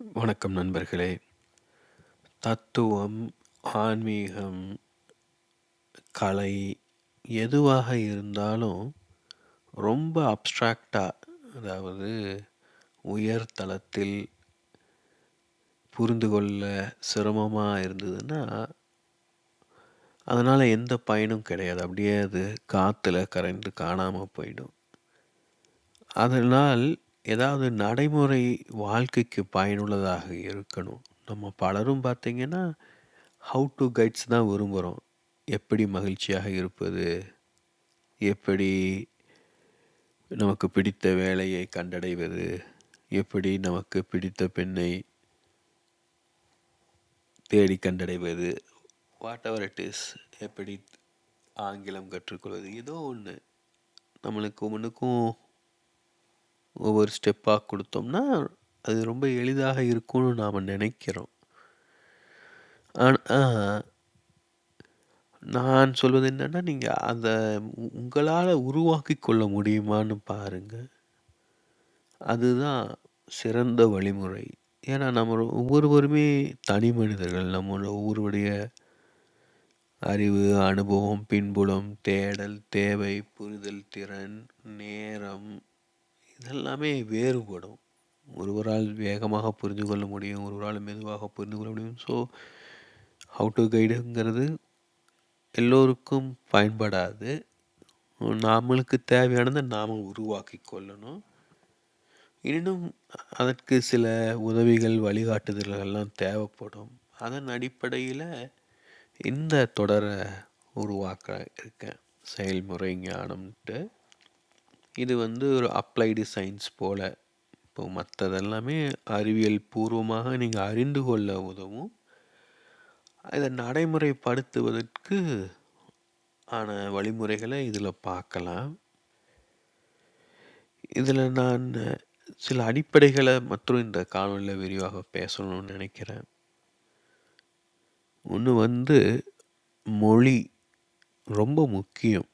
வணக்கம் நண்பர்களே. தத்துவம் ஆன்மீகம் கலை எதுவாக இருந்தாலும் ரொம்ப அப்ஸ்ட்ராக்டாக அதாவது உயர்தளத்தில் புரிந்து கொள்ள சிரமமாக இருந்ததுன்னா அதனால் எந்த பயனும் கிடையாது. அப்படியே அது காற்றுல கரைந்து காணாமல் போயிடும். அதனால் ஏதாவது நடைமுறை வாழ்க்கைக்கு பயனுள்ளதாக இருக்கணும். நம்ம பலரும் பார்த்தீங்கன்னா ஹவு டு கைட்ஸ் தான் விரும்புகிறோம் எப்படி மகிழ்ச்சியாக இருப்பது? எப்படி நமக்கு பிடித்த வேலையை கண்டடைவது? எப்படி நமக்கு பிடித்த பெண்ணை தேடி கண்டடைவது? வாட் எவர் இட் இஸ் எப்படி ஆங்கிலம் கற்றுக்கொள்வது? ஏதோ ஒன்று நம்மளுக்கு ஒன்றுக்கும் ஒவ்வொரு ஸ்டெப்பாக கொடுத்தோம்னா அது ரொம்ப எளிதாக இருக்கும்னு நாம் நினைக்கிறோம். ஆனால் நான் சொல்வது என்னென்னா நீங்கள் அதை உங்களால் உருவாக்கி கொள்ள முடியுமான்னு பாருங்கள் அதுதான் சிறந்த வழிமுறை. ஏன்னா நம்ம ஒவ்வொருவருமே தனி மனிதர்கள். நம்மளோட ஒவ்வொருவருடைய அறிவு அனுபவம் பின்புலம் தேடல் தேவை புரிதல் திறன் நேரம் இதெல்லாமே வேறுபடும். ஒருவரால் வேகமாக புரிந்து கொள்ள முடியும் ஒருவரால் மெதுவாக புரிந்து கொள்ள முடியும். ஸோ ஹவு டு கைடுங்கிறது எல்லோருக்கும் பயன்படாது. நம்மளுக்கு தேவையானதை நாம் உருவாக்கி கொள்ளணும். எனினும் அதற்கு சில உதவிகள் வழிகாட்டுதல்கள்லாம் தேவைப்படும். அதன் அடிப்படையில் இந்த தொடரை உருவாக்க இருக்கேன். செயல்முறை ஞானம்ன்ட்டு. இது வந்து ஒரு அப்ளைடு சயின்ஸ் போல். இப்போ மற்றதெல்லாமே அறிவியல் பூர்வமாக நீங்கள் அறிந்து கொள்ள உதவும். இதை நடைமுறைப்படுத்துவதற்கு ஆன வழிமுறைகளை இதில் பார்க்கலாம். இதில் நான் சில அடிப்படைகளை மற்றும் இந்த காணொலியில் விரிவாக பேசணும்னு நினைக்கிறேன். ஒன்று வந்து மொழி ரொம்ப முக்கியம்.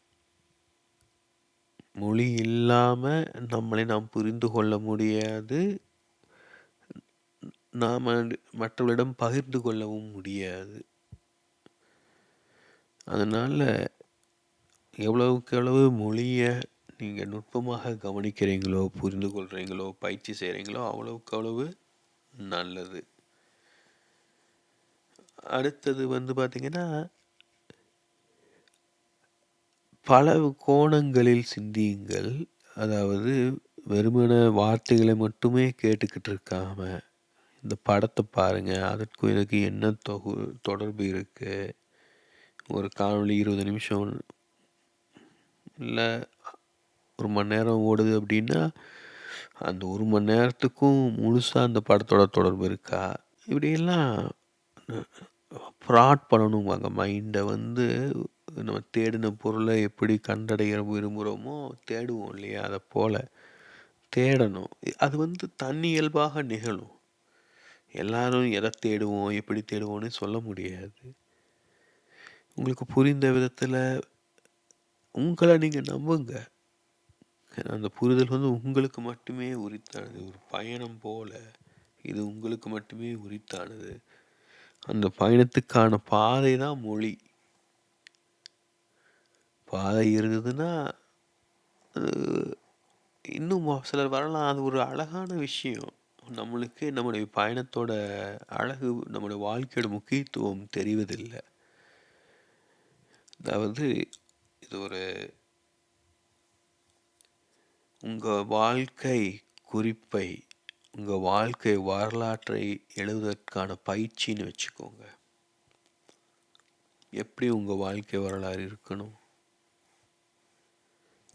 மொழி இல்லாமல் நம்மளை நாம் புரிந்து கொள்ள முடியாது. நாம் மற்றவர்களிடம் பகிர்ந்து கொள்ளவும் முடியாது. அதனால் எவ்வளவுக்கு எவ்வளவு மொழியை நீங்கள் நுட்பமாக கவனிக்கிறீங்களோ புரிந்து கொள்கிறீங்களோ பயிற்சி செய்கிறீங்களோ அவ்வளவுக்கு அவ்வளவு நல்லது. அடுத்தது வந்து பார்த்திங்கன்னா பல கோணங்களில் சிந்தியுங்கள். அதாவது வெறுமன வார்த்தைகளை மட்டுமே கேட்டுக்கிட்டு இருக்காம இந்த படத்தை பாருங்கள் அதற்கும் இதுக்கு என்ன தொகு தொடர்பு இருக்குது ஒரு காணொளி இருபது நிமிஷம் இல்லை ஒரு மணி நேரம் ஓடுது அப்படின்னா அந்த ஒரு மணி நேரத்துக்கும் முழுசாக அந்த படத்தோட தொடர்பு இருக்கா? இப்படியெல்லாம் ஃப்ராட் பண்ணணும்பாங்க. மைண்டை வந்து நம்ம தேடின பொருளை எப்படி கண்டடைய விரும்புகிறோமோ தேடுவோம் இல்லையா? அதை போல் தேடணும். அது வந்து தன்னியல்பாக நிகழும். எல்லாரும் எதை தேடுவோம் எப்படி தேடுவோம்னு சொல்ல முடியாது. உங்களுக்கு புரிந்த விதத்தில் உங்களை நீங்கள் நம்புங்க. அந்த புரிதல் வந்து உங்களுக்கு மட்டுமே உரித்தானது. ஒரு பயணம் போல் இது உங்களுக்கு மட்டுமே உரித்தானது. அந்த பயணத்துக்கான பாதை தான் மொழி. பாதை இருந்ததுன்னா இன்னும் சிலர் வரலாம். அது ஒரு அழகான விஷயம். நம்மளுக்கு நம்முடைய பயணத்தோட அழகு நம்முடைய வாழ்க்கையோட முக்கியத்துவம் தெரிவதில்லை. அதாவது இது ஒரு உங்கள் வாழ்க்கை குறிப்பை உங்கள் வாழ்க்கை வரலாற்றை எழுதுவதற்கான பயிற்சின்னு வச்சுக்கோங்க. எப்படி உங்கள் வாழ்க்கை வரலாறு இருக்கணும்?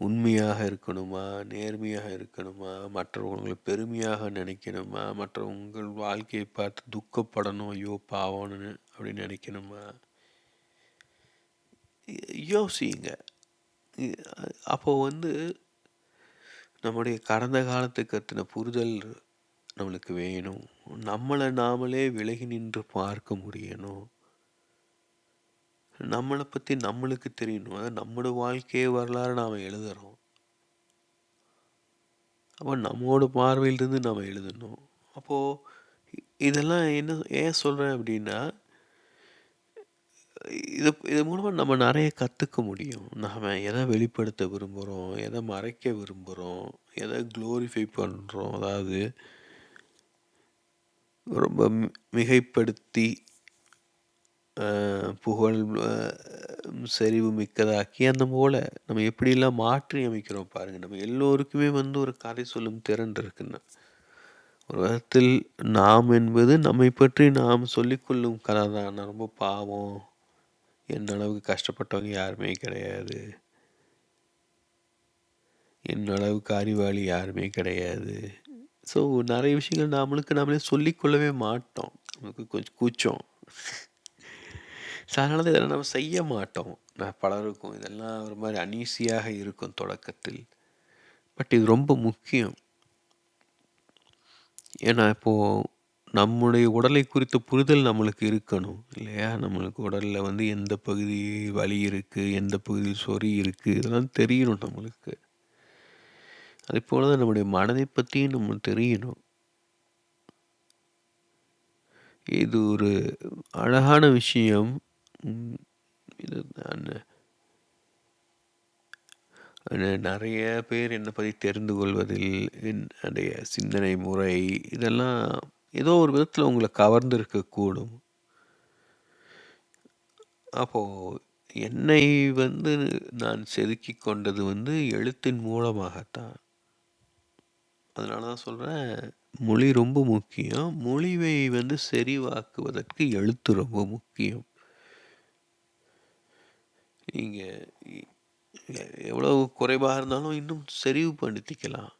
உண்மையாக இருக்கணுமா நேர்மையாக இருக்கணுமா மற்றவங்களை பெருமையாக நினைக்கணுமா மற்றவங்கள் வாழ்க்கையை பார்த்து துக்கப்படணும் ஐயோ பாவம்னு அப்படின்னு நினைக்கணுமா? யோசிங்க. அப்போ வந்து நம்முடைய கடந்த காலத்துக்கு கத்தின புரிதல் நம்மளுக்கு வேணும். நம்மளை நாமளே விலகி நின்று பார்க்க முடியணும். நம்மளை பற்றி நம்மளுக்கு தெரியணும். அதாவது நம்மளோட வாழ்க்கையை வரலாறு நாம் எழுதுகிறோம் அப்போ நம்மளோட பார்வையிலிருந்து நாம் எழுதணும். அப்போது இதெல்லாம் என்ன ஏன் சொல்கிறேன் அப்படின்னா இது இது மூலமாக நம்ம நிறைய கற்றுக்க முடியும். நாம் எதை வெளிப்படுத்த விரும்புகிறோம் எதை மறைக்க விரும்புகிறோம் எதை குளோரிஃபை பண்ணுறோம் அதாவது ரொம்ப மிகைப்படுத்தி புகழ் சரிவு செறிவு மிக்கதாக்கி, அந்த போல நம்ம எப்படிலாம் மாற்றி அமைக்கிறோம் பாருங்கள் நம்ம எல்லோருக்குமே வந்து ஒரு கதை சொல்லும் திறன் இருக்குன்னு. ஒரு விதத்தில் நாம் என்பது நம்மை பற்றி நாம் சொல்லிக்கொள்ளும் கதை தான். ரொம்ப பாவம். எந்த அளவுக்கு கஷ்டப்பட்டவங்க யாருமே கிடையாது. என் அளவுக்கு அறிவாளி யாருமே கிடையாது. ஸோ நிறைய விஷயங்கள் நம்மளுக்கு நாமளே சொல்லிக்கொள்ளவே மாட்டோம். நமக்கு கொஞ்சம் கூச்சம். ஸோ அதனால தான் இதெல்லாம் நம்ம செய்ய மாட்டோம். நான் பலருக்கும் இதெல்லாம் ஒரு மாதிரி அனீசியாக இருக்கும் தொடக்கத்தில். பட் இது ரொம்ப முக்கியம். ஏன்னா இப்போது நம்முடைய உடலை குறித்த புரிதல் நம்மளுக்கு இருக்கணும் இல்லையா? நம்மளுக்கு உடலில் வந்து எந்த பகுதி வலி இருக்குது எந்த பகுதி சொறி இருக்குது இதெல்லாம் தெரியணும் நம்மளுக்கு. அதேபோல தான் நம்முடைய மனதை பற்றியும் நம்ம தெரியணும். இது ஒரு அழகான விஷயம். இது நானு பேர் என்னை பற்றி தெரிந்து கொள்வதில், என்னுடைய சிந்தனை முறை, இதெல்லாம் ஏதோ ஒரு விதத்தில் உங்களை கவர்ந்திருக்கக்கூடும். அப்போது என்னை வந்து நான் செதுக்கிக் கொண்டது வந்து எழுத்தின் மூலமாகத்தான். அதனால தான் சொல்கிறேன் மொழி ரொம்ப முக்கியம். மொழியை வந்து செறிவாக்குவதற்கு எழுத்து ரொம்ப முக்கியம். நீங்கள் எவ்வளோ எவ்வளவு இருந்தாலும் இன்னும் செறிவுபடுத்திக்கலாம்.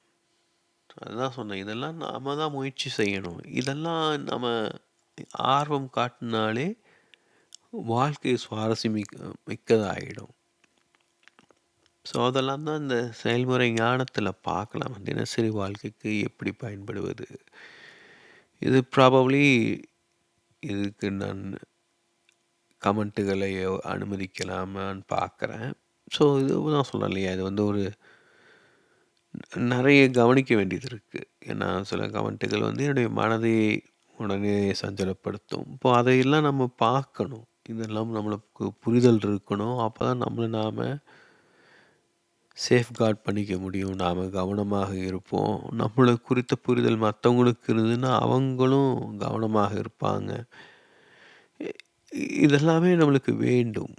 அதுதான் சொன்னேன். இதெல்லாம் நாம தான் முயற்சி செய்யணும். இதெல்லாம் நம்ம ஆர்வம் காட்டினாலே வாழ்க்கை சுவாரஸ்யம் மிக் மிக்கதாயிடும். ஸோ அதெல்லாம் தான் இந்த செயல்முறை ஞானத்தில் பார்க்கலாம். தினசரி வாழ்க்கைக்கு எப்படி பயன்படுவது? இது ப்ராபப்ளி இதுக்கு நான் கமெண்ட்டுகளை அனுமதிக்கலாமான்னு பார்க்குறேன். ஸோ இது நான் சொல்றேன் இல்லையா? இது வந்து ஒரு நிறைய கவனிக்க வேண்டியது இருக்குது ஏன்னா சில கமெண்ட்டுகள் வந்து என்னுடைய மனதை உடனே சஞ்சலப்படுத்தும். இப்போ அதையெல்லாம் நம்ம பார்க்கணும். இதெல்லாம் நம்மளுக்கு புரிதல் இருக்கணும். அப்போ தான் நம்மளை நாம் சேஃப்கார்ட் பண்ணிக்க முடியும். நாம் கவனமாக இருப்போம். நம்மள குறித்த புரிதல் மற்றவங்களுக்கு இருந்ததுன்னா, அவங்களும் கவனமாக இருப்பாங்க. இதெல்லாமே நம்மளுக்கு வேண்டும்.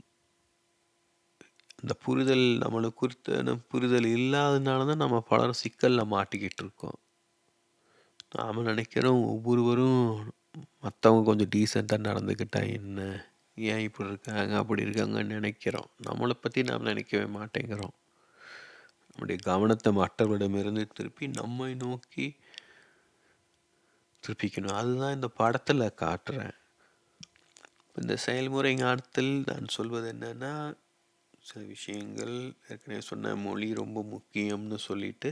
இந்த புரிதல் நம்மள குறித்தான புரிதல் இல்லாதனால தான் நம்ம பலரும் சிக்கல்ல மாட்டிக்கிட்டு இருக்கோம். நாம நினைக்கிறோம் ஒவ்வொருவரும் மத்தவங்க கொஞ்சம் டீசென்ட்டா நடந்துக்கிட்டா என்ன? ஏன் இப்படி இருக்காங்க, அப்படி இருக்காங்கன்னு நினைக்கிறோம் நம்மள பத்தி நாம் நினைக்கவே மாட்டேங்கிறோம். நம்முடைய கவனத்த மற்றவர்களிடமிருந்து திருப்பி நம்மை நோக்கி திருப்பிக்கணும். அதுதான் இந்த படத்துல காட்டுறேன். இந்த செயல்முறை ஞானத்தில் நான் சொல்வது என்னென்னா சில விஷயங்கள் ஏற்கனவே சொன்ன மொழி ரொம்ப முக்கியம்னு சொல்லிட்டு,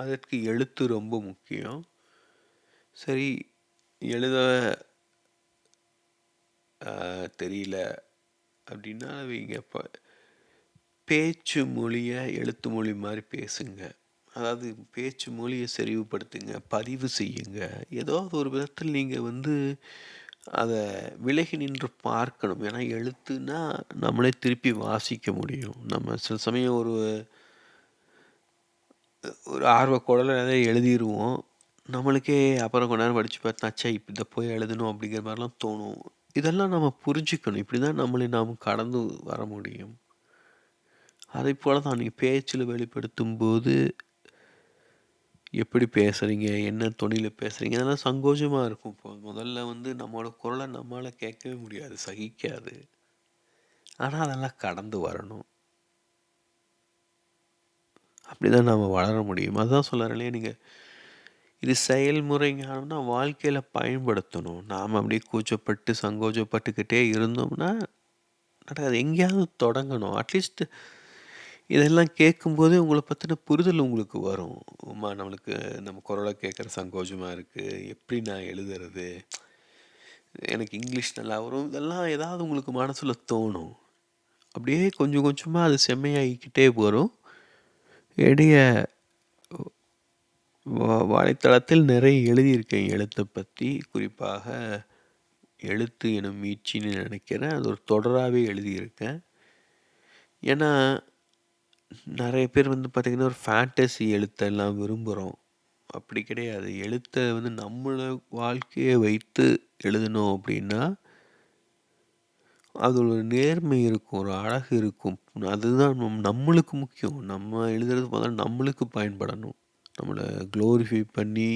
அதற்கு எழுத்து ரொம்ப முக்கியம். சரி எழுத தெரியல அப்படின்னா அவங்க இப்போ பேச்சு மொழியை எழுத்து மொழி மாதிரி பேசுங்க. அதாவது பேச்சு மொழியை செறிவுபடுத்துங்க, பதிவு செய்யுங்க. ஏதாவது ஒரு விதத்தில் நீங்கள் வந்து அதை விலகி நின்று பார்க்கணும். ஏன்னா எழுத்துன்னா நம்மளே திருப்பி வாசிக்க முடியும். நம்ம சில சமயம் ஒரு ஒரு ஆர்வக்கோடல எதையோ எழுதிடுவோம் நம்மளுக்கே அப்புறம் கொஞ்ச நேரம் படித்து பார்த்தா, சரி இதை போய் எழுதணும் அப்படிங்கிற மாதிரிலாம் தோணும். இதெல்லாம் நம்ம புரிஞ்சுக்கணும். இப்படிதான் நம்மளை நாம் கடந்து வர முடியும். அதைப்போல தான் நீங்கள் பேச்சில் வெளிப்படுத்தும் போது எப்படி பேசுறீங்க? என்ன தொனியில பேசுறீங்க? அதெல்லாம் சங்கோஜமா இருக்கும். இப்போ முதல்ல வந்து நம்மளோட குரலை நம்மளால் கேட்கவே முடியாது. சகிக்காது. ஆனா அதெல்லாம் கடந்து வரணும். அப்படிதான் நாம வளர முடியும். அதான் சொல்றேன் இல்லையா? நீங்க இது செயல்முறை ஞானம்னா வாழ்க்கையில பயன்படுத்தணும். நாம அப்படியே கூச்சப்பட்டு, சங்கோஜப்பட்டுக்கிட்டே இருந்தோம்னா, நடக்காது. எங்கேயாவது தொடங்கணும். அட்லீஸ்ட் இதெல்லாம் கேட்கும்போதே உங்களை பற்றின புரிதல் உங்களுக்கு வரும். ஆமா நம்மளுக்கு நம்ம குரலை கேட்குற சங்கோஜமாக இருக்குது எப்படி நான் எழுதுறது? எனக்கு இங்கிலீஷ் நல்லா வரும். இதெல்லாம் ஏதாவது உங்களுக்கு மனசில் தோணும். அப்படியே கொஞ்சம் கொஞ்சமாக அது செம்மையாகிக்கிட்டே வரும். எடைய வலைத்தளத்தில் நிறைய எழுதியிருக்கேன் எழுத்தை பற்றி குறிப்பாக எழுத்து எனும் மீட்சின்னு நினைக்கிறேன் அது ஒரு தொடராகவே எழுதியிருக்கேன் ஏன்னா நிறைய பேர் வந்து பார்த்திங்கன்னா ஒரு ஃபேண்டசி எழுத்தெல்லாம் விரும்புகிறோம் அப்படி கிடையாது. எழுத்தை வந்து நம்மளை வாழ்க்கையை வைத்து எழுதணும் அப்படின்னா அது ஒரு நேர்மை இருக்கும் ஒரு அழகு இருக்கும். அதுதான் நம் நம்மளுக்கு முக்கியம். நம்ம எழுதுறது முதல்ல நம்மளுக்கு பயன்படணும். நம்மளை க்ளோரிஃபை பண்ணி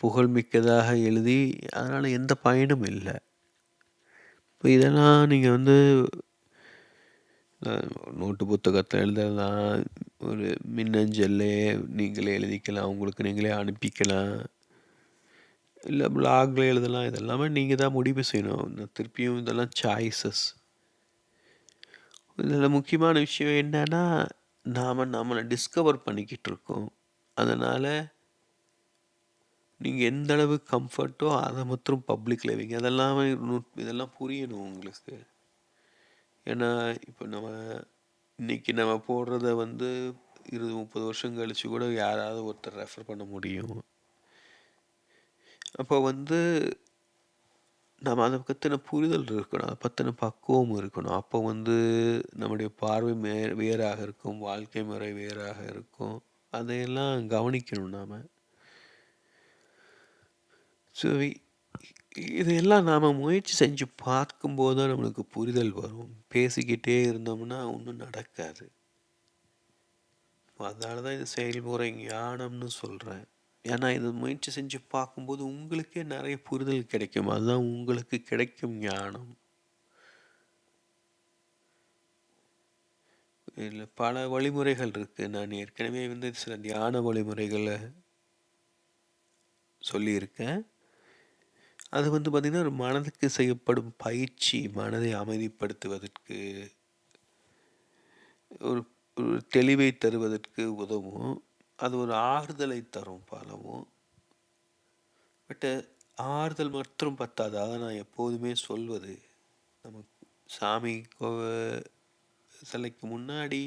புகழ்மிக்கதாக எழுதி அதனால் எந்த பயனும் இல்லை. இப்போ இதெல்லாம் நீங்கள் வந்து நோட்டு புத்தகத்தில் எழுதலாம். ஒரு மின்னஞ்சல்லே நீங்களே எழுதிக்கலாம். உங்களுக்கு நீங்களே அனுப்பிக்கலாம். இல்லை பிளாகில் எழுதலாம். இதெல்லாமே நீங்கள் தான் முடிவு செய்யணும். திருப்பியும் இதெல்லாம் சாய்ஸஸ் இதில் முக்கியமான விஷயம் என்னன்னா நாம் நம்மளை டிஸ்கவர் பண்ணிக்கிட்டு இருக்கோம். அதனால் நீங்கள் எந்த அளவு கம்ஃபர்ட்டோ அதை மாத்திரம் பப்ளிக்கில் வைங்க. அதெல்லாம் இதெல்லாம் புரியணும் உங்களுக்கு. ஏன்னா இப்போ நம்ம இன்றைக்கி நம்ம போடுறத வந்து இருபது முப்பது வருஷம் கழித்து கூட யாராவது ஒருத்தர் ரெஃபர் பண்ண முடியும். அப்போ வந்து நம்ம அதை பற்றின புரிதல் இருக்கணும். அதை பற்றின பக்குவம் இருக்கணும். அப்போ வந்து நம்முடைய பார்வை மே வேறாக இருக்கும். வாழ்க்கை முறை வேறாக இருக்கும். அதையெல்லாம் கவனிக்கணும் நாம். ஸோ இதையெல்லாம் நாம் முயற்சி செஞ்சு பார்க்கும்போது தான் நம்மளுக்கு புரிதல் வரும். பேசிக்கிட்டே இருந்தோம்னா ஒன்றும் நடக்காது. அதனால தான் இது செயல்முறை ஞானம்னு சொல்கிறேன் ஏன்னா இது முயற்சி செஞ்சு பார்க்கும்போது உங்களுக்கே நிறைய புரிதல் கிடைக்கும். அதுதான் உங்களுக்கு கிடைக்கும் ஞானம். இதில் பல வழிமுறைகள் இருக்குது நான் ஏற்கனவே வந்து சில தியான வழிமுறைகளை சொல்லியிருக்கேன். அது வந்து பார்த்திங்கன்னா ஒரு மனதுக்கு செய்யப்படும் பயிற்சி மனதை அமைதிப்படுத்துவதற்கு ஒரு ஒரு தெளிவை தருவதற்கு உதவும். அது ஒரு ஆறுதலை தரும் பலவும் பட்டு ஆறுதல் மற்றும் பத்தாது. அதை நான் எப்போதுமே சொல்வது. நம்ம சாமி கோ சிலைக்கு முன்னாடி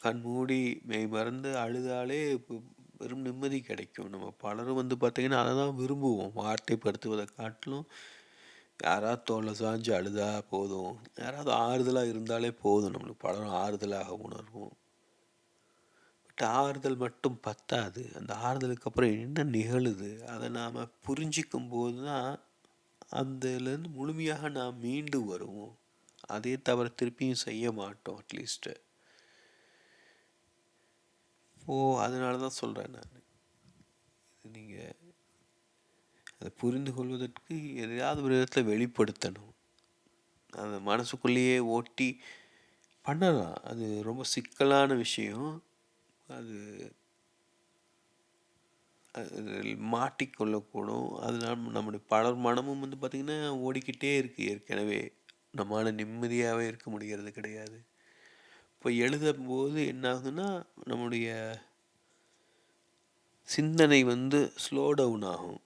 கண் மூடி மெய் மறந்து அழுதாலே வெறும் நிம்மதி கிடைக்கும். நம்ம பலரும் வந்து பார்த்திங்கன்னா அதை தான் விரும்புவோம். வார்த்தைப்படுத்துவதை காட்டிலும் யாராவது தோலை சாஞ்சு அழுதா போதும். யாராவது ஆறுதலாக இருந்தாலே போதும். நம்மளுக்கு பலரும் ஆறுதலாக உணர்வோம். பட் ஆறுதல் மட்டும் பத்தாது. அந்த ஆறுதலுக்கு அப்புறம் என்ன நிகழுது? அதை நாம் புரிஞ்சிக்கும் போது தான் அதுலேருந்து முழுமையாக நாம் மீண்டு வருவோம். அதே தவிர திருப்பியும் செய்ய மாட்டோம் அட்லீஸ்ட்டு ஓ அதனால தான் சொல்கிறேன் நான். நீங்கள் அதை புரிந்து கொள்வதற்கு எதையாவது ஒரு விதத்தில் வெளிப்படுத்தணும். அந்த மனசுக்குள்ளேயே ஓட்டி பண்ணலாம். அது ரொம்ப சிக்கலான விஷயம். அது மாட்டிக்கொள்ளக்கூடும். அதனால் நம்முடைய பலர் மனமும் வந்து பார்த்திங்கன்னா ஓடிக்கிட்டே இருக்குது ஏற்கனவே நம்மளால் நிம்மதியாகவே இருக்க முடிகிறது கிடையாது. இப்போ எழுதும் போது என்ன ஆகுதுன்னா நம்முடைய சிந்தனை வந்து ஸ்லோ டவுன் ஆகும்.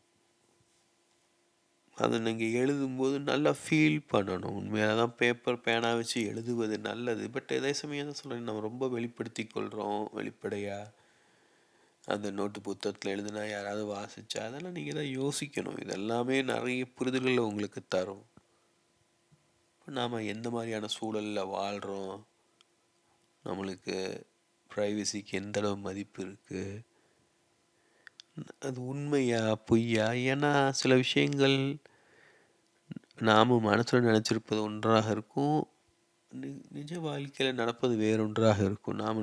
அதை நீங்கள் எழுதும்போது நல்லா ஃபீல் பண்ணணும். உண்மையாக தான் பேப்பர் பேனா வச்சு எழுதுவது நல்லது. பட் அதே சமயம் தான் சொல்கிறேன் நம்ம ரொம்ப வெளிப்படுத்தி கொள்கிறோம் வெளிப்படையாக அந்த நோட்டு புத்தகத்தில் எழுதுனா யாராவது வாசித்தா அதெல்லாம் நீங்கள் தான் யோசிக்கணும். இதெல்லாமே நிறைய புரிதல்களை உங்களுக்கு தரும். நாம் எந்த மாதிரியான சூழலில் வாழ்கிறோம் நம்மளுக்கு ப்ரைவசிக்கு எந்த அளவு மதிப்பு இருக்குது அது உண்மையா பொய்யா? ஏன்னா சில விஷயங்கள் நாம் மனசில் நினச்சிருப்பது ஒன்றாக இருக்கும். நிஜ வாழ்க்கையில் நடப்பது வேறொன்றாக இருக்கும். நாம்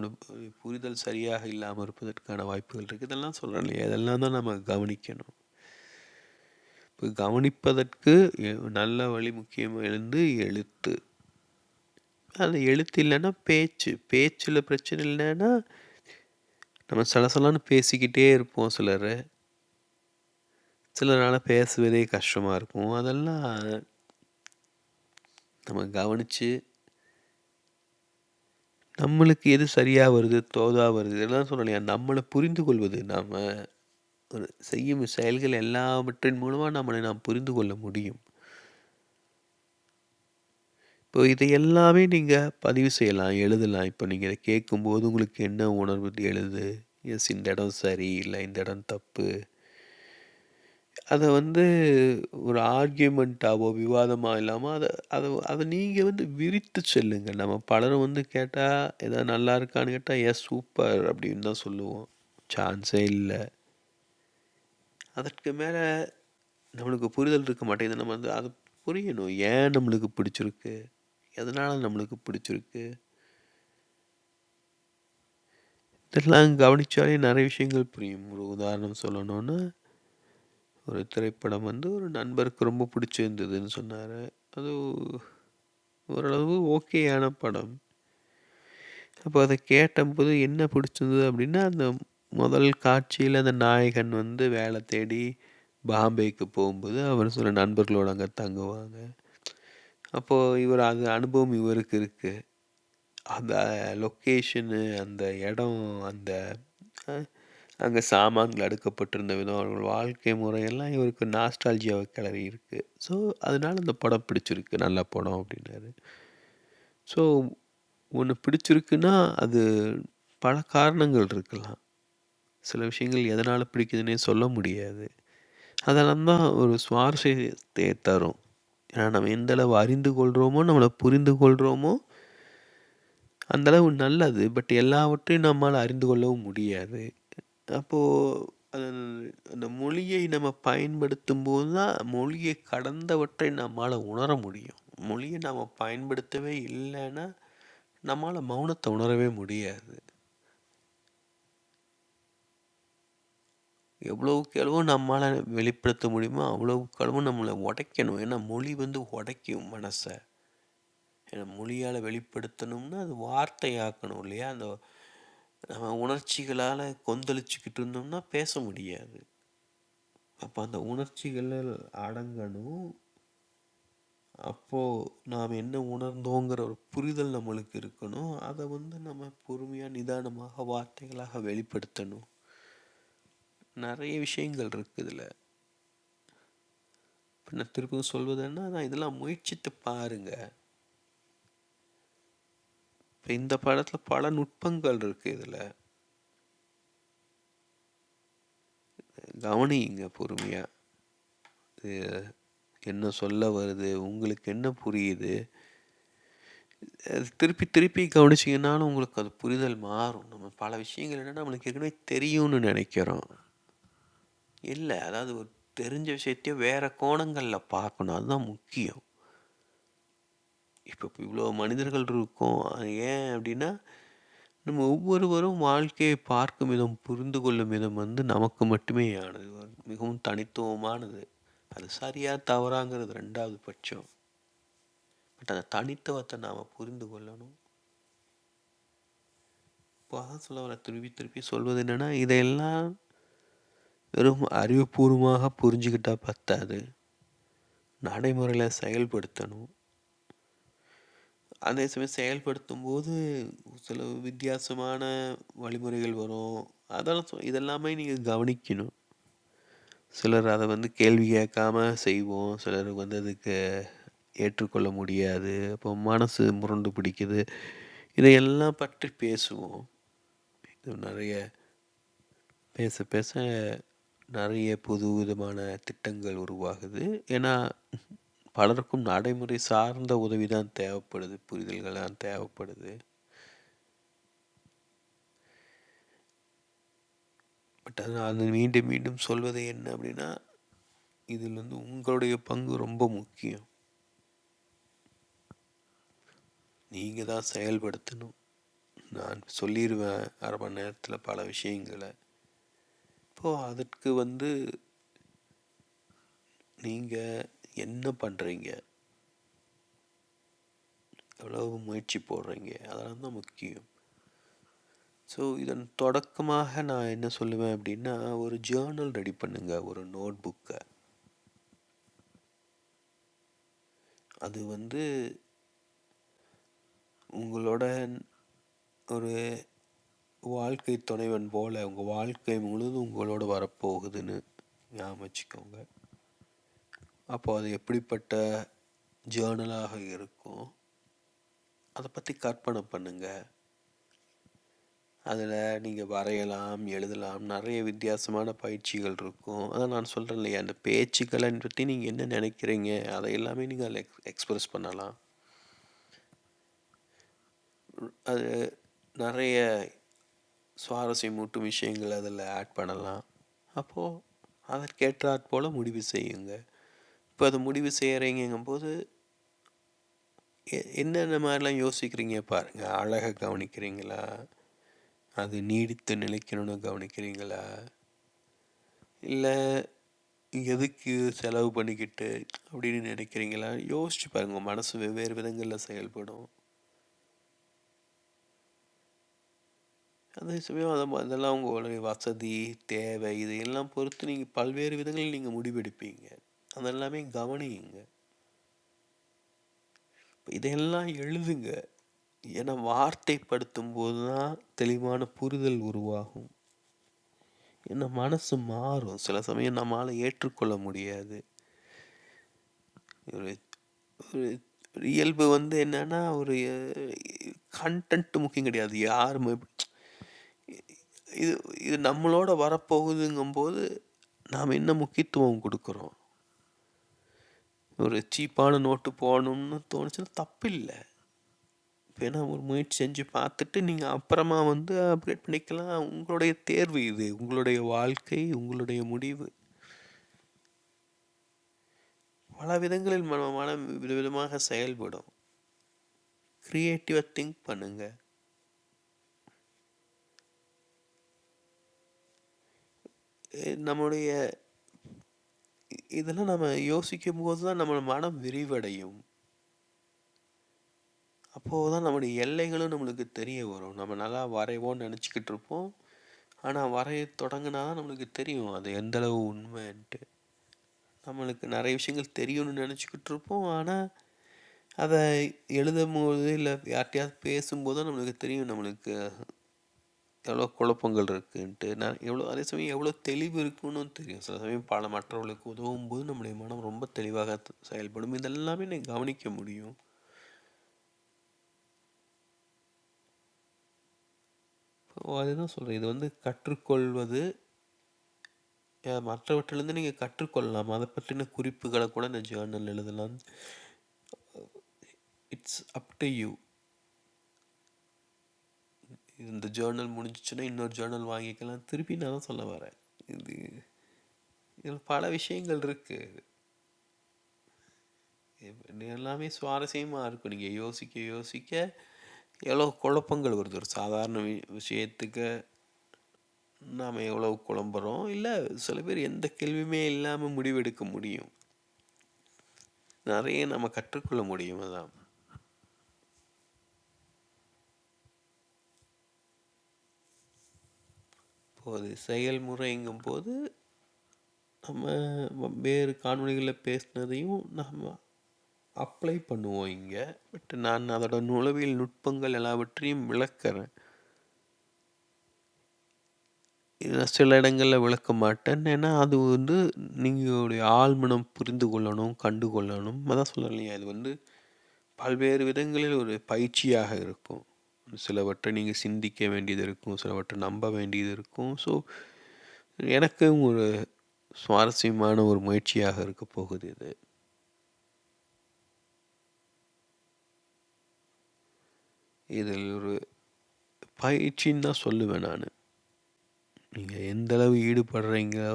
புரிதல் சரியாக இல்லாமல் இருப்பதற்கான வாய்ப்புகள் இருக்குது இதெல்லாம் சொல்கிறேன் இல்லையா? இதெல்லாம் தான் நம்ம கவனிக்கணும். இப்போ கவனிப்பதற்கு நல்ல வழி முக்கியம் எழுந்து எழுத்து. அது எழுத்து இல்லைன்னா பேச்சு பேச்சில் பிரச்சனை இல்லைன்னா நம்ம சலசலான்னு பேசிக்கிட்டே இருப்போம் சிலர். சிலரால் பேசுவதே கஷ்டமாக இருக்கும். அதெல்லாம் நம்ம கவனித்து நம்மளுக்கு எது சரியாக வருது தோதா வருது இதெல்லாம் சொல்லலையா நம்மளை புரிந்து கொள்வது நாம் ஒரு செய்யும் செயல்கள் எல்லாவற்றின் மூலமாக நம்மளை நாம் புரிந்து கொள்ள முடியும். இப்போ இதை எல்லாமே நீங்கள் பதிவு செய்யலாம் எழுதலாம். இப்போ நீங்கள் இதை கேட்கும்போது உங்களுக்கு என்ன உணர்வு எழுது? எஸ் இந்த இடம் சரி இல்லை இந்த இடம் தப்பு. அதை வந்து ஒரு ஆர்கியூமெண்ட்டாவோ விவாதமாக இல்லாமல் அதை அதை அதை நீங்கள் வந்து விரித்து செல்லுங்க நம்ம பலரும் வந்து கேட்டால் எதாவது நல்லா இருக்கான்னு கேட்டால் எஸ் சூப்பர் அப்படின்னு தான் சொல்லுவோம். சான்ஸே இல்லை. அதற்கு மேலே நம்மளுக்கு புரிதல் இருக்க மாட்டேங்குது. நம்ம வந்து அது புரியணும். ஏன் நம்மளுக்கு பிடிச்சிருக்கு? எதனால் நம்மளுக்கு பிடிச்சிருக்கு? இதெல்லாம் கவனித்தாலே நிறைய விஷயங்கள் புரியும். ஒரு உதாரணம் சொல்லணுன்னா ஒரு திரைப்படம் வந்து ஒரு நண்பருக்கு ரொம்ப பிடிச்சிருந்ததுன்னு சொன்னார். அது ஓரளவு ஓகேயான படம். அப்போ அதை கேட்டபோது என்ன பிடிச்சிருந்தது அப்படின்னா அந்த முதல் காட்சியில் அந்த நாயகன் வந்து வேலை தேடி பாம்பேக்கு போகும்போது அவர் சில நண்பர்களோடு அங்கே தங்குவாங்க. அப்போது இவர் அது அனுபவம் இவருக்கு இருக்குது அந்த லொக்கேஷனு அந்த இடம் அந்த அங்கே சாமான்கள் அடுக்கப்பட்டிருந்த விதம் அவர்கள் வாழ்க்கை முறையெல்லாம் இவருக்கு நாஸ்டால்ஜியாக கிளறி இருக்குது ஸோ அதனால் அந்த படம் பிடிச்சிருக்கு. நல்ல படம் அப்படின்னாரு. ஸோ ஒன்று பிடிச்சிருக்குன்னா அது பல காரணங்கள் இருக்கலாம். சில விஷயங்கள் எதனால் பிடிக்குதுன்னே சொல்ல முடியாது. அதெல்லாம் தான் ஒரு சுவாரஸ்யத்தை தரும். ஏன்னா நம்ம எந்தளவு அறிந்து கொள்கிறோமோ நம்மளை புரிந்து கொள்கிறோமோ அந்தளவு நல்லது. பட் எல்லாவற்றையும் நம்மால் அறிந்து கொள்ளவும் முடியாது. அப்போது அது அந்த மொழியை நம்ம பயன்படுத்தும் போது தான் மொழியை கடந்தவற்றை நம்மால் உணர முடியும். மொழியை நாம் பயன்படுத்தவே இல்லைன்னா நம்மால் மௌனத்தை உணரவே முடியாது. எவ்வளவுக்கு எவ்வளவோ நம்மளால் வெளிப்படுத்த முடியுமோ அவ்வளவுக்கு அளவு நம்மளை உடைக்கணும். ஏன்னா மொழி வந்து உடைக்கும் மனசை. ஏன்னா மொழியால் வெளிப்படுத்தணும்னா அது வார்த்தையாக்கணும் இல்லையா? அந்த நம்ம உணர்ச்சிகளால் கொந்தளிச்சுக்கிட்டு இருந்தோம்னா பேச முடியாது. அப்போ அந்த உணர்ச்சிகள் அடங்கணும். அப்போது நாம் என்ன உணர்ந்தோங்கிற ஒரு புரிதல் நம்மளுக்கு இருக்கணும். அதை வந்து நம்ம பொறுமையாக நிதானமாக வார்த்தைகளாக வெளிப்படுத்தணும். நிறைய விஷயங்கள் இருக்குது இதில் இப்போ நான் திருப்பியும் சொல்வதுன்னா நான் இதெல்லாம் முயற்சித்து பாருங்கள் இப்போ இந்த படத்தில் பல நுட்பங்கள் இருக்குது இதில். கவனியுங்க பொறுமையாக இது என்ன சொல்ல வருது? உங்களுக்கு என்ன புரியுது? திருப்பி திருப்பி கவனிச்சிங்கன்னாலும் உங்களுக்கு அது புரிதல் மாறும். நம்ம பல விஷயங்கள் என்னென்னா நம்மளுக்கு ஏற்கனவே தெரியும்னு நினைக்கிறோம். இல்லை அதாவது ஒரு தெரிஞ்ச விஷயத்தையும் வேறு கோணங்களில் பார்க்கணும். அதுதான் முக்கியம். இப்போ இவ்வளோ மனிதர்கள் இருக்கோம். ஏன் அப்படின்னா நம்ம ஒவ்வொருவரும் வாழ்க்கையை பார்க்கும் விதம் புரிந்து கொள்ளும் விதம் வந்து நமக்கு மட்டுமே ஆனது. மிகவும் தனித்துவமானது. அது சரியாக தவறாங்கிறது ரெண்டாவது பட்சம். பட் அந்த தனித்துவத்தை நாம் புரிந்து கொள்ளணும். இப்போ அதான் சொல்ல வர திருப்பி திருப்பி சொல்வது என்னென்னா இதையெல்லாம் வெறும் அறிவுபூர்வமாக புரிஞ்சுக்கிட்டால் பத்தாது. நடைமுறையில் செயல்படுத்தணும். அதே சமயம் செயல்படுத்தும் போது சில வித்தியாசமான வழிமுறைகள் வரும். அதெல்லாம் இதெல்லாமே நீங்கள் கவனிக்கணும். சிலர் அதை வந்து கேள்வி கேட்காம செய்வோம். சிலர் வந்து அதுக்கு ஏற்றுக்கொள்ள முடியாது. அப்போ மனசு முரண்டு பிடிக்குது. இதையெல்லாம் பற்றி பேசுவோம். இது நிறைய பேச பேச நிறைய புது விதமான திட்டங்கள் உருவாகுது. ஏன்னா பலருக்கும் நடைமுறை சார்ந்த உதவி தான் தேவைப்படுது. புரிதல்கள் தான் தேவைப்படுது. பட் அது அது மீண்டும் மீண்டும் சொல்வது என்ன அப்படின்னா இதில் வந்து உங்களுடைய பங்கு ரொம்ப முக்கியம். நீங்கள் தான் செயல்படுத்தணும். நான் சொல்லிடுவேன் அரை மணி நேரத்தில் பல விஷயங்களை. அப்போது அதற்கு வந்து நீங்கள் என்ன பண்ணுறீங்க எவ்வளவு முயற்சி போடுறீங்க? அதெல்லாம் தான் முக்கியம். ஸோ இதன் தொடக்கமாக நான் என்ன சொல்லுவேன் அப்படின்னா ஒரு ஜேர்னல் ரெடி பண்ணுங்க ஒரு நோட் புக்கை அது வந்து உங்களோட ஒரு வாழ்க்கை துணைவன் போல் உங்கள் வாழ்க்கை முழுதும் உங்களோட வரப்போகுதுன்னு ஞாபகம் வச்சுக்கோங்க. அப்போ அது எப்படிப்பட்ட ஜேர்னலாக இருக்கும் அதை பற்றி கற்பனை பண்ணுங்கள் அதில் நீங்கள் வரையலாம் எழுதலாம் நிறைய வித்தியாசமான பயிற்சிகள் இருக்கும். அதான் நான் சொல்கிறேன் இல்லையா அந்த பேச்சுக்களை பற்றி நீங்கள் என்ன நினைக்கிறீங்க அதை எல்லாமே நீங்கள் அதில் எக்ஸ் எக்ஸ்ப்ரெஸ் பண்ணலாம். அது நிறைய சுவாரஸ்யமூட்டும் விஷயங்கள் அதில் ஆட் பண்ணலாம். அப்போது அதற்கேற்றாற் போல் முடிவு செய்யுங்க. இப்போ அதை முடிவு செய்கிறீங்கும்போது என்னென்ன மாதிரிலாம் யோசிக்கிறீங்க பாருங்கள் அழகை கவனிக்கிறீங்களா? அது நீடித்து நிலைக்கணும்னு கவனிக்கிறீங்களா? இல்லை எதுக்கு செலவு பண்ணிக்கிட்டு அப்படின்னு நினைக்கிறீங்களா? யோசிச்சு பாருங்கள் மனசு வெவ்வேறு விதங்களில் செயல்படும். அதே சமயம் அதை அதெல்லாம் உங்களுடைய வசதி தேவை இது எல்லாம் பொறுத்து நீங்கள் பல்வேறு விதங்களில் நீங்கள் முடிவெடுப்பீங்க. அதெல்லாமே கவனியுங்க. இதையெல்லாம் எழுதுங்க. ஏன்னா வார்த்தைப்படுத்தும் போது தான் தெளிவான புரிதல் உருவாகும். ஏன்னா மனசு மாறும். சில சமயம் நம்மளால் ஏற்றுக்கொள்ள முடியாது. ஒரு ஒரு இயல்பு வந்து என்னென்னா ஒரு கண்டென்ட் முக்கியம் கிடையாது. யாருமே இது இது நம்மளோட வரப்போகுதுங்கும்போது நாம் என்ன முக்கியத்துவம் கொடுக்குறோம்? ஒரு சீப்பான நோட்டு போகணும்னு தோணுச்சுன்னா தப்பில்லை. வேணா ஒரு முயற்சி செஞ்சு பார்த்துட்டு நீங்கள் அப்புறமா வந்து அப்கிரேட் பண்ணிக்கலாம். உங்களுடைய தேர்வு இது. உங்களுடைய வாழ்க்கை உங்களுடைய முடிவு. பல விதங்களில் மன மனம் விதவிதமாக செயல்படும். க்ரியேட்டிவாக திங்க் பண்ணுங்கள் நம்முடைய இதெல்லாம் நம்ம யோசிக்கும் போது தான் நம்ம மனம் விரிவடையும். அப்போது தான் நம்முடைய எல்லைகளும் நம்மளுக்கு தெரிய வரும். நம்ம நல்லா வரைவோன்னு நினச்சிக்கிட்டு இருப்போம். ஆனால் வரைய தொடங்கினா தான் நம்மளுக்கு தெரியும் அது எந்தளவு உண்மைன்ட்டு. நம்மளுக்கு நிறைய விஷயங்கள் தெரியும்னு நினச்சிக்கிட்டு இருப்போம். ஆனால் அதை எழுதும் போது இல்லை யார்கிட்டையாவது பேசும்போது நம்மளுக்கு தெரியும் நம்மளுக்கு எவ்வளோ குழப்பங்கள் இருக்குன்ட்டு நான் எவ்வளோ அதே சமயம் எவ்வளோ தெளிவு இருக்குன்னு தெரியும். சில சமயம் பல மற்றவர்களுக்கு உதவும் போது நம்முடைய மனம் ரொம்ப தெளிவாக செயல்படும். இதெல்லாமே நான் கவனிக்க முடியும். அதுதான் சொல்கிறேன் இது வந்து கற்றுக்கொள்வது மற்றவற்றிலேருந்து நீங்கள் கற்றுக்கொள்ளலாம். அதை பற்றின குறிப்புகளை கூட இந்த ஜேர்னல் எழுதலாம். இட்ஸ் அப் டு யூ இந்த ஜேர்னல் முடிஞ்சிச்சுன்னா இன்னொரு ஜேர்னல் வாங்கிக்கலாம். திருப்பி நான் தான் சொல்ல வரேன். இது இதில் பல விஷயங்கள் இருக்குது எல்லாமே சுவாரஸ்யமாக இருக்கும். நீங்கள் யோசிக்க யோசிக்க எவ்வளோ குழப்பங்கள் வருது. ஒரு சாதாரண விஷயத்துக்கு நாம் எவ்வளோ குழம்புறோம். இல்லை சில பேர் எந்த கேள்வியுமே இல்லாமல் முடிவெடுக்க முடியும். நிறைய நம்ம கற்றுக்கொள்ள முடியும். அதான். இப்போது செயல்முறைங்கும் போது நம்ம வேறு காணொலிகளில் பேசினதையும் நம்ம அப்ளை பண்ணுவோம் இங்கே. பட் நான் அதோட நுழவியல் நுட்பங்கள் எல்லாவற்றையும் விளக்குறேன். சில இடங்களில் விளக்க மாட்டேன். ஏன்னா அது வந்து நீங்களுடைய ஆழ்மனம் புரிந்து கொள்ளணும் கண்டு கொள்ளணும் அதான் சொல்லலையா? இது வந்து பல்வேறு விதங்களில் ஒரு பயிற்சியாக இருக்கும். சிலவற்றை நீங்கள் சிந்திக்க வேண்டியது இருக்கும் சிலவற்றை நம்ப வேண்டியது இருக்கும். ஸோ எனக்கும் ஒரு சுவாரஸ்யமான ஒரு முயற்சியாக இருக்க போகுது இது. இதில் ஒரு பயிற்சின்னு தான் சொல்லுவேன் நான். நீங்கள் எந்தளவு ஈடுபடுறீங்களோ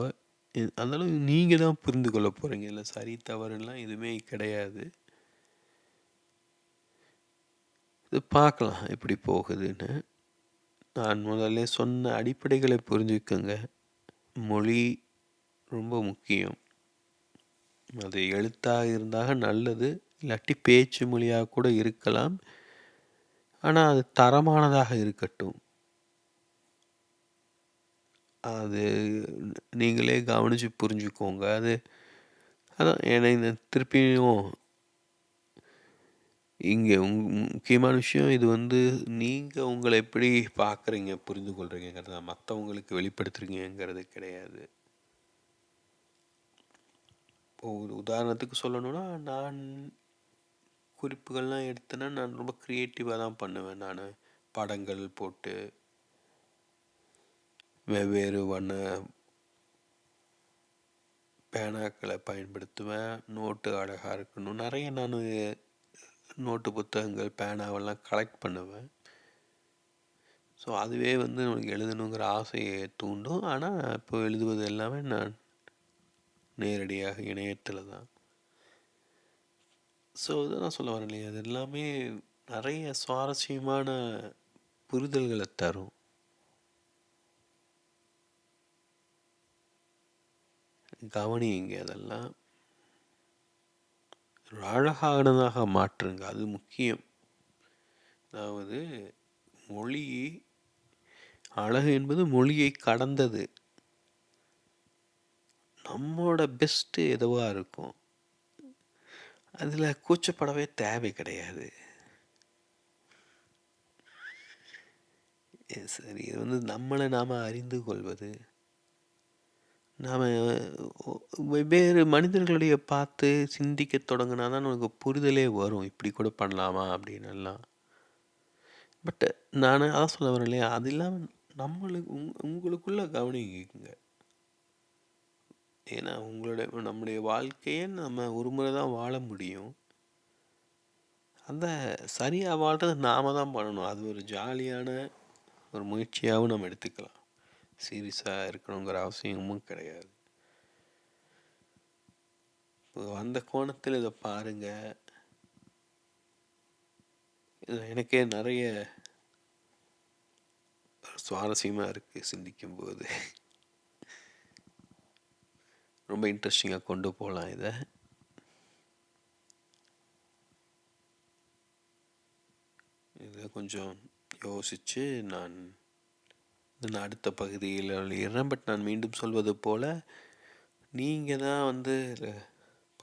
அந்தளவு நீங்கள் தான் புரிந்து கொள்ள போகிறீங்க இல்லை சரி தவறுலாம் எதுவுமே கிடையாது. இது பார்க்கலாம் எப்படி போகுதுன்னு. நான் முதல்ல சொன்ன அடிப்படைகளை புரிஞ்சுக்கோங்க. மொழி ரொம்ப முக்கியம். அது எழுத்தாக இருந்தாக நல்லது இல்லாட்டி பேச்சு மொழியாக கூட இருக்கலாம். ஆனால் அது தரமானதாக இருக்கட்டும். அது நீங்களே கவனித்து புரிஞ்சுக்கோங்க. அது அதான் என்னை திருப்பியும் இங்கே உங் முக்கியமான விஷயம் இது வந்து நீங்கள் உங்களை எப்படி பார்க்குறீங்க புரிந்து கொள்கிறீங்கிறது மற்றவங்களுக்கு வெளிப்படுத்துறீங்கிறது கிடையாது. இப்போ ஒரு உதாரணத்துக்கு சொல்லணும்னா நான் குறிப்புகள்லாம் எடுத்தேன்னா நான் ரொம்ப க்ரியேட்டிவாக தான் பண்ணுவேன். நான் படங்கள் போட்டு வெவ்வேறு வண்ண பேனாக்களை பயன்படுத்துவேன். நோட்டு அழகாக இருக்கணும். நிறைய நான் நோட்டு புத்தகங்கள் பேனாவெல்லாம் கலெக்ட் பண்ணுவேன். ஸோ அதுவே வந்து நம்மளுக்கு எழுதணுங்கிற ஆசையை தூண்டும். ஆனால் இப்போ எழுதுவது எல்லாமே நான் நேரடியாக இணையத்தில் தான். ஸோ இதை நான் சொல்ல வரேன் இல்லையா? அது எல்லாமே நிறைய சுவாரஸ்யமான புரிதல்களை தரும். கவனியுங்க அதெல்லாம். ஒரு அழகானதாக மாற்றுங்க. அது முக்கியம். அதாவது மொழி அழகு என்பது மொழியை கடந்தது. நம்மளோட பெஸ்ட்டு எதுவாக இருக்கும்? அதில் கூச்சப்படவே தேவை கிடையாது. சரி இது வந்து நம்மளை நாம் அறிந்து கொள்வது. நாம் வெவ்வேறு மனிதர்களுடைய பார்த்து சிந்திக்க தொடங்கினா தான் நமக்கு புரிதலே வரும். இப்படி கூட பண்ணலாமா அப்படின்னு எல்லாம் பட்டு நான் அதான் சொல்ல வரேன் இல்லையா? அது இல்லாமல் நம்மளுக்கு உங் உங்களுக்குள்ளே கவனிக்குங்க ஏன்னா உங்களுடைய நம்முடைய வாழ்க்கையை நம்ம ஒரு முறை தான் வாழ முடியும். அந்த சரியாக வாழ்கிறது நாம தான் பண்ணணும். அது ஒரு ஜாலியான ஒரு முயற்சியாகவும் நம்ம எடுத்துக்கலாம். சீரியஸாக இருக்கணுங்கிற அவசியமும் கிடையாது. அந்த கோணத்தில் இதை பாருங்கள் எனக்கே நிறைய சுவாரஸ்யமாக இருக்குது சிந்திக்கும்போது. ரொம்ப இன்ட்ரெஸ்டிங்காக கொண்டு போகலாம் இதை. இதை கொஞ்சம் யோசித்து நான் அடுத்த பகுதியில் எழுதுகிறேன். பட் நான் மீண்டும் சொல்வது போல் நீங்கள் தான் வந்து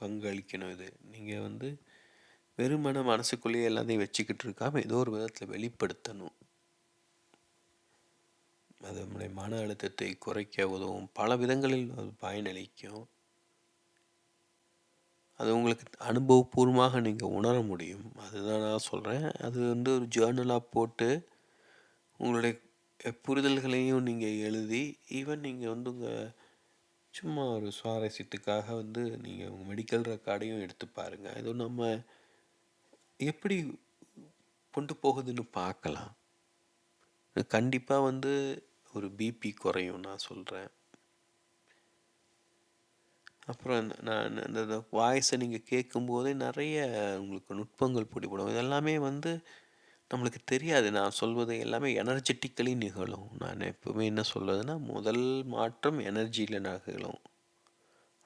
பங்களிக்கணும் இது. நீங்கள் வந்து வெறுமன மனசுக்குள்ளேயே எல்லாத்தையும் வச்சுக்கிட்டு இருக்காமல் ஏதோ ஒரு விதத்தில் வெளிப்படுத்தணும். அது நம்முடைய மன அழுத்தத்தை குறைக்க உதவும். பல விதங்களில் அது பயனளிக்கும். அது உங்களுக்கு அனுபவபூர்வமாக நீங்கள் உணர முடியும். அதுதான் நான் சொல்கிறேன் அது வந்து ஒரு ஜேர்னலாக போட்டு உங்களுடைய புரிதல்களையும் நீங்கள் எழுதி ஈவன் நீங்கள் வந்து உங்கள் சும்மா ஒரு சுவாரஸ்யத்துக்காக வந்து நீங்கள் உங்கள் மெடிக்கல் ரெக்கார்டையும் எடுத்து பாருங்கள் இது நம்ம எப்படி கொண்டு போகுதுன்னு பார்க்கலாம். கண்டிப்பாக வந்து ஒரு பிபி குறையும் நான் சொல்கிறேன் அப்புறம் நான் அந்த வாய்ஸை நீங்கள் கேட்கும்போதே நிறைய உங்களுக்கு நுட்பங்கள் பிடிப்படும் இதெல்லாமே வந்து நம்மளுக்கு தெரியாது. நான் சொல்வது எல்லாமே எனர்ஜெட்டிக்கலி நிகழும். நான் எப்பவுமே என்ன சொல்வதுன்னா முதல் மாற்றம் எனர்ஜியில் நிகழும்.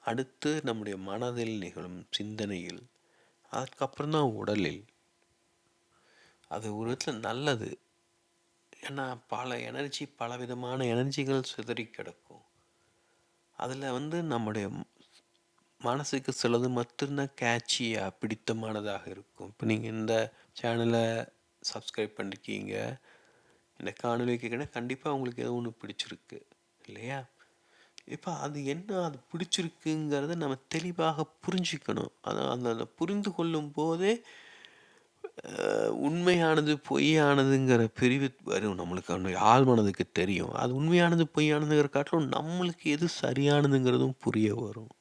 அடுத்து நம்முடைய மனதில் நிகழும் சிந்தனையில். அதுக்கப்புறம் தான் உடலில். அது ஒரு விதத்தில் நல்லது. ஏன்னா பல எனர்ஜி பல விதமான எனர்ஜிகள் சிதறி கிடக்கும். அதில் வந்து நம்முடைய மனசுக்கு சிலது மட்டும்தான் கேட்சியாக பிடித்தமானதாக இருக்கும். இப்போ நீங்கள் இந்த சேனலை சப்ஸ்கிரைப் பண்ணிருக்கீங்க. இந்த காணொலி கேட்குறேன் கண்டிப்பாக உங்களுக்கு ஏதோ ஒன்று பிடிச்சிருக்கு. இல்லையா? இப்போ அது என்ன அது பிடிச்சிருக்குங்கிறத நம்ம தெளிவாக புரிஞ்சுக்கணும். அதை அந்த புரிந்து கொள்ளும் போதே உண்மையானது பொய்யானதுங்கிற பிரிவு வரும் நம்மளுக்கு. ஆள் மனதுக்கு தெரியும். அது உண்மையானது பொய்யானதுங்கிற காட்டிலும் நம்மளுக்கு எது சரியானதுங்கிறதும் புரிய வரும்.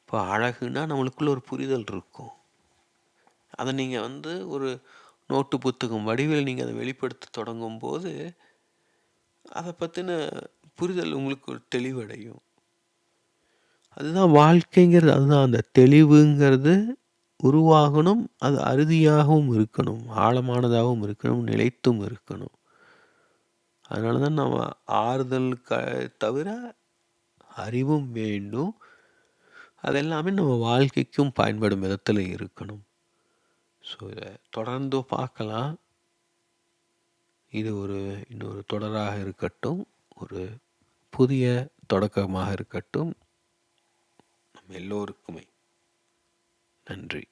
இப்போ அழகுனா நம்மளுக்குள்ள ஒரு புரிதல் இருக்கும். அதை நீங்கள் வந்து ஒரு நோட்டு புத்தகம் வடிவில் நீங்கள் அதை வெளிப்படுத்த தொடங்கும் போது அதை பற்றின புரிதல் உங்களுக்கு ஒரு தெளிவடையும். அதுதான் வாழ்க்கைங்கிறது. அதுதான் அந்த தெளிவுங்கிறது உருவாகணும் அது அறுதியாகவும் இருக்கணும் ஆழமானதாகவும் இருக்கணும் நிலைத்தும் இருக்கணும். அதனால தான் நம்ம ஆறுதல் க தவிர அறிவும் வேண்டும். அதெல்லாமே நம்ம வாழ்க்கைக்கும் பயன்படும் விதத்தில் இருக்கணும். ஸோ இதை தொடர்ந்து பார்க்கலாம். இது ஒரு இன்னொரு தொடராக இருக்கட்டும். ஒரு புதிய தொடக்கமாக இருக்கட்டும். நம்ம எல்லோருக்குமே நன்றி.